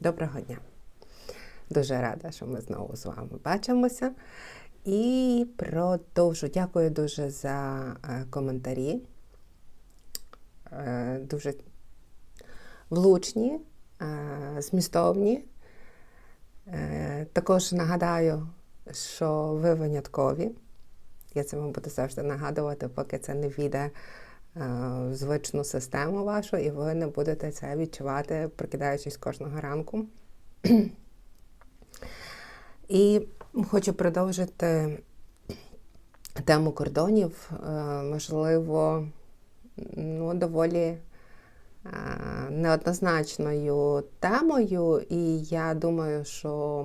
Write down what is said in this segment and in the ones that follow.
Доброго дня! Дуже рада, що ми знову з вами бачимося. І продовжу. Дякую дуже за е, коментарі. Е, Дуже влучні, е, змістовні. Також нагадаю, що ви виняткові. Я це вам буду завжди нагадувати, поки це не війде е, в звичну систему вашу, і ви не будете це відчувати, прокидаючись кожного ранку. І хочу продовжити тему кордонів, е, можливо, ну, доволі е, неоднозначною темою, і я думаю, що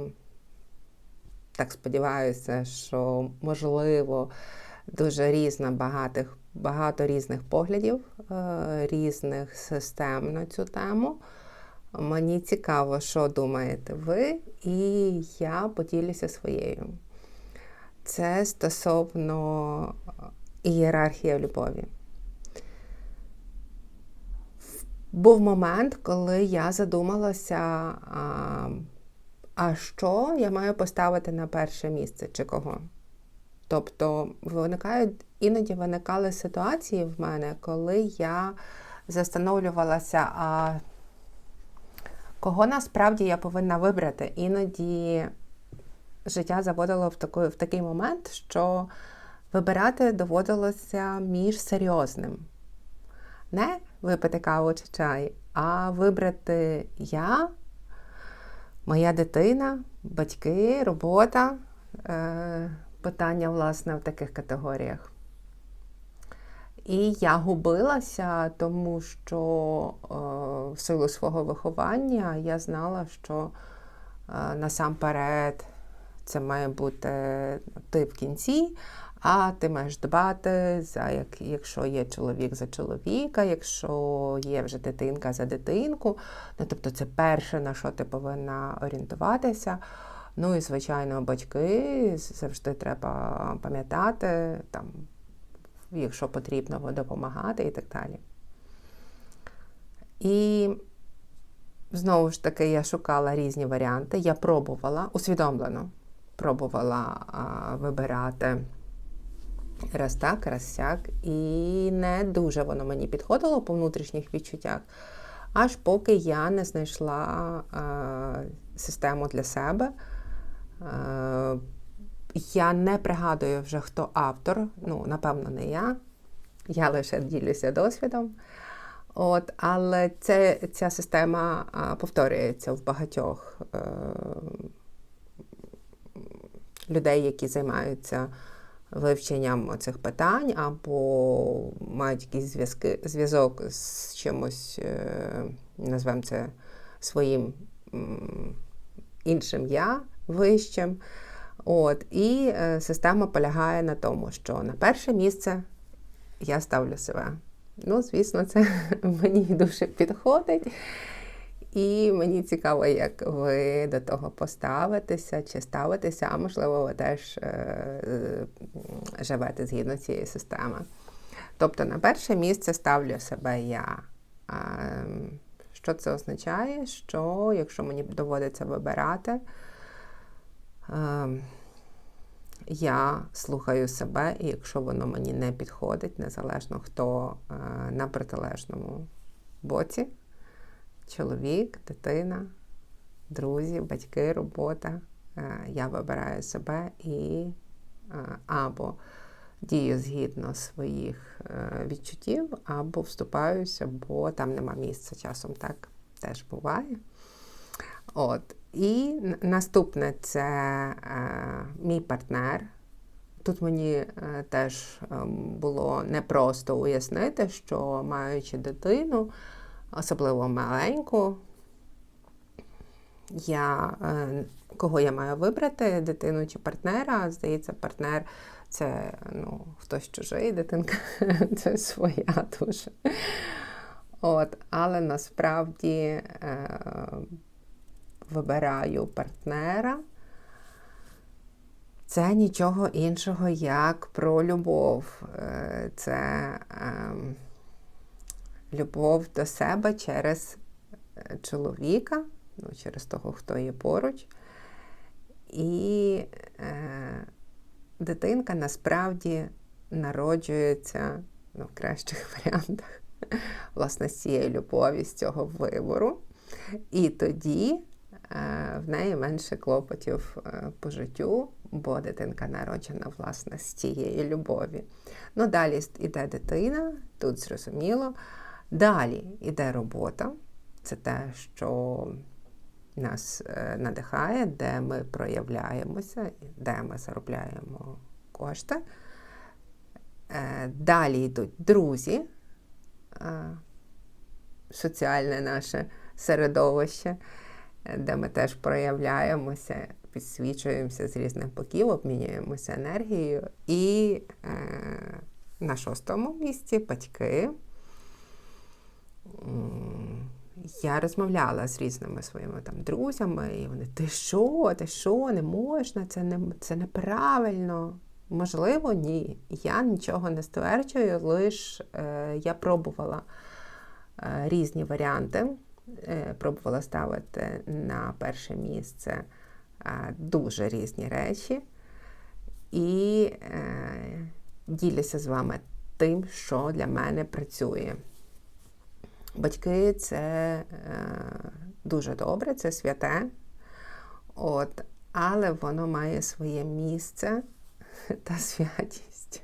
так сподіваюся, що можливо дуже різна багатих, багато різних поглядів, е, різних систем на цю тему. Мені цікаво, що думаєте ви, і я поділюся своєю. Це стосовно ієрархії любові. Був момент, коли я задумалася, а, а що я маю поставити на перше місце чи кого. Тобто виникають, іноді виникали ситуації в мене, коли я застановлювалася, а кого насправді я повинна вибрати. Іноді життя заводило в, таку, в такий момент, що вибирати доводилося між серйозним. Не випити каву чи чай, а вибрати я, моя дитина, батьки, робота. Е, питання, власне, в таких категоріях. І я губилася, тому що е, в силу свого виховання я знала, що е, насамперед це має бути ти в кінці, а ти маєш дбати, за як, якщо є чоловік за чоловіка, якщо є вже дитинка за дитинку. Ну, тобто це перше, на що ти повинна орієнтуватися. Ну і, звичайно, батьки завжди треба пам'ятати, там, якщо потрібно допомагати і так далі. І знову ж таки я шукала різні варіанти. Я пробувала, усвідомлено пробувала а, вибирати раз так, раз сяк. І не дуже воно мені підходило по внутрішніх відчуттях, аж поки я не знайшла а, систему для себе. А, я не пригадую вже, хто автор, ну, напевно, не я. Я лише ділюся досвідом. От, Але це, ця система повторюється в багатьох е, людей, які займаються вивченням цих питань, або мають якийсь зв'язки, зв'язок з чимось, е, назвемо це своїм іншим я вищим. От, І е, система полягає на тому, що на перше місце я ставлю себе. Ну, звісно, це мені дуже підходить. І мені цікаво, як ви до того поставитеся чи ставитеся, а можливо, ви теж е, живете згідно цієї системи. Тобто, на перше місце ставлю себе я. Що це означає? Що якщо мені доводиться вибирати, я слухаю себе, і якщо воно мені не підходить, незалежно хто на протилежному боці чоловік, дитина, друзі, батьки, робота. Я вибираю себе і або дію згідно своїх е, відчуттів, або вступаюся, бо там нема місця. Часом так теж буває. От. І наступне це е, мій партнер. Тут мені е, теж було непросто уяснити, що маючи дитину, особливо маленьку, я, кого я маю вибрати, дитину чи партнера, здається, партнер це ну, хтось чужий, дитинка це своя дуже. От, Але насправді е, вибираю партнера. Це нічого іншого, як про любов. Е, це е, любов до себе через чоловіка, ну, через того, хто є поруч. І е, дитинка насправді народжується ну, в кращих варіантах, власне, з цієї любові, з цього вибору. І тоді е, в неї менше клопотів е, по життю, бо дитинка народжена, власне, з цієї любові. Ну, далі йде дитина, тут зрозуміло. Далі йде робота. Це те, що нас е, надихає, де ми проявляємося, де ми заробляємо кошти. Е, Далі йдуть друзі, е, соціальне наше середовище, е, де ми теж проявляємося, підсвічуємося з різних боків, обмінюємося енергією. І е, на шостому місці батьки. Я розмовляла з різними своїми там друзями, і вони, ти що, ти що, не можна, це, не, це неправильно. Можливо, ні. Я нічого не стверджую, лише е, я пробувала е, різні варіанти, пробувала ставити на перше місце е, дуже різні речі. І е, ділюся з вами тим, що для мене працює. Батьки це е, дуже добре, це святе, от, але воно має своє місце та святість.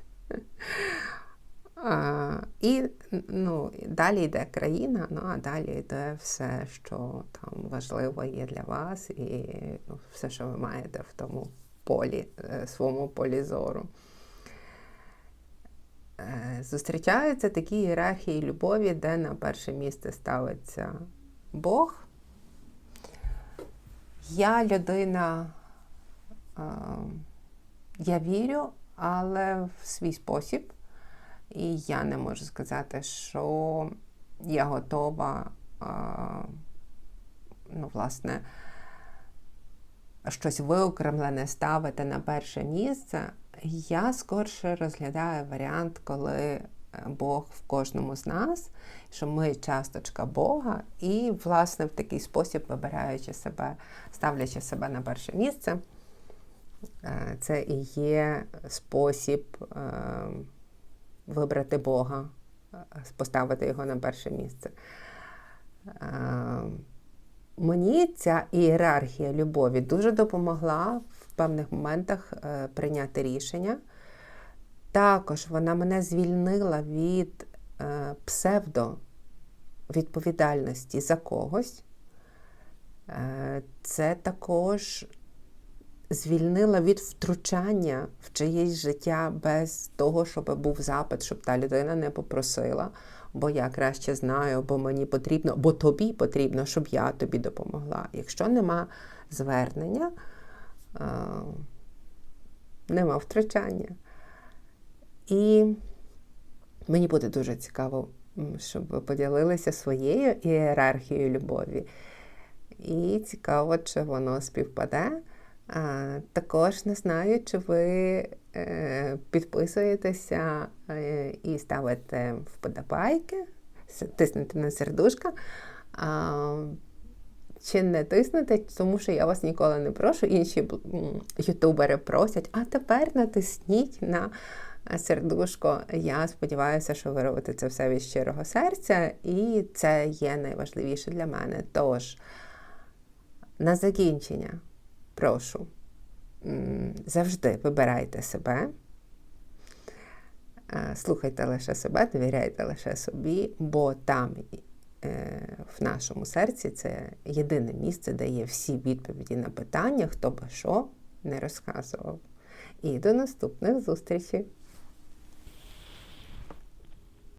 І ну, далі йде країна, ну а далі йде все, що там важливо є для вас, і ну, все, що ви маєте в тому полі, е, своєму полі зору. Е, Зустрічаються такі ієрархії любові, де на перше місце ставиться Бог. Я людина, е, я вірю, але в свій спосіб. І я не можу сказати, що я готова, е, ну, власне, щось виокремлене ставити на перше місце. Я скорше розглядаю варіант, коли Бог в кожному з нас, що ми часточка Бога, і, власне, в такий спосіб вибираючи себе, ставлячи себе на перше місце, е, це і є спосіб е, вибрати Бога, е, поставити його на перше місце. Мені ця ієрархія любові дуже допомогла в певних моментах е, прийняти рішення. Також вона мене звільнила від е, псевдовідповідальності за когось. Е, це також звільнила від втручання в чиєсь життя без того, щоб був запит, щоб та людина не попросила бо я краще знаю, бо мені потрібно, бо тобі потрібно, щоб я тобі допомогла. Якщо нема звернення, нема втрачання. І мені буде дуже цікаво, щоб ви поділилися своєю ієрархією любові. І цікаво, чи воно співпаде. Також не знаю, чи ви е, підписуєтеся е, і ставите вподобайки, тиснете на сердушка. Чи не тиснете, тому що я вас ніколи не прошу. Інші ютубери просять, а тепер натисніть на сердушко. Я сподіваюся, що ви робите це все від щирого серця, і це є найважливіше для мене. Тож, на закінчення прошу, завжди вибирайте себе, слухайте лише себе, довіряйте лише собі, бо там е, в нашому серці це єдине місце, де є всі відповіді на питання, хто би що не розказував. І до наступних зустрічей!